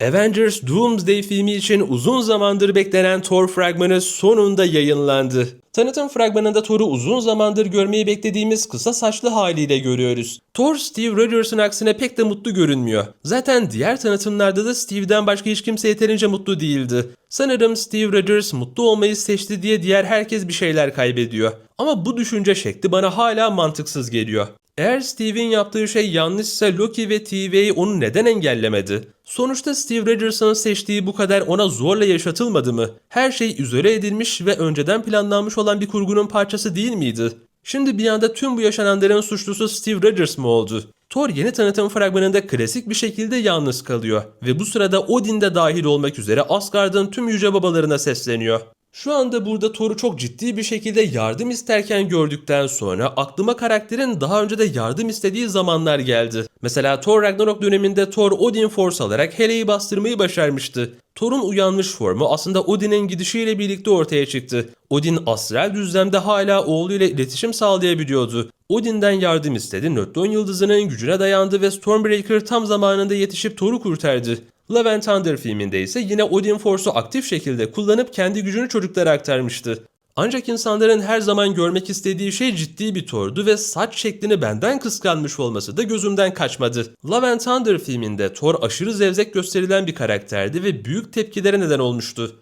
Avengers Doomsday filmi için uzun zamandır beklenen Thor fragmanı sonunda yayınlandı. Tanıtım fragmanında Thor'u uzun zamandır görmeyi beklediğimiz kısa saçlı haliyle görüyoruz. Thor, Steve Rogers'ın aksine pek de mutlu görünmüyor. Zaten diğer tanıtımlarda da Steve'den başka hiç kimse yeterince mutlu değildi. Sanırım Steve Rogers mutlu olmayı seçti diye diğer herkes bir şeyler kaybediyor. Ama bu düşünce şekli bana hala mantıksız geliyor. Eğer Steve'in yaptığı şey yanlışsa Loki ve TVA onu neden engellemedi? Sonuçta Steve Rogers'ın seçtiği bu kadar ona zorla yaşatılmadı mı? Her şey izole edilmiş ve önceden planlanmış olan bir kurgunun parçası değil miydi? Şimdi bir anda tüm bu yaşananların suçlusu Steve Rogers mı oldu? Thor yeni tanıtım fragmanında klasik bir şekilde yalnız kalıyor ve bu sırada Odin de dahil olmak üzere Asgard'ın tüm yüce babalarına sesleniyor. Şu anda burada Thor'u çok ciddi bir şekilde yardım isterken gördükten sonra aklıma karakterin daha önce de yardım istediği zamanlar geldi. Mesela Thor Ragnarok döneminde Thor Odin Force alarak Hele'yi bastırmayı başarmıştı. Thor'un uyanmış formu aslında Odin'in gidişiyle birlikte ortaya çıktı. Odin astral düzlemde hala oğluyla iletişim sağlayabiliyordu. Odin'den yardım istedi, Nötron yıldızının gücüne dayandı ve Stormbreaker tam zamanında yetişip Thor'u kurtardı. Love and Thunder filminde ise yine Odin Force'u aktif şekilde kullanıp kendi gücünü çocuklara aktarmıştı. Ancak insanların her zaman görmek istediği şey ciddi bir Thor'du ve saç şeklini benden kıskanmış olması da gözümden kaçmadı. Love and Thunder filminde Thor aşırı zevzek gösterilen bir karakterdi ve büyük tepkilere neden olmuştu.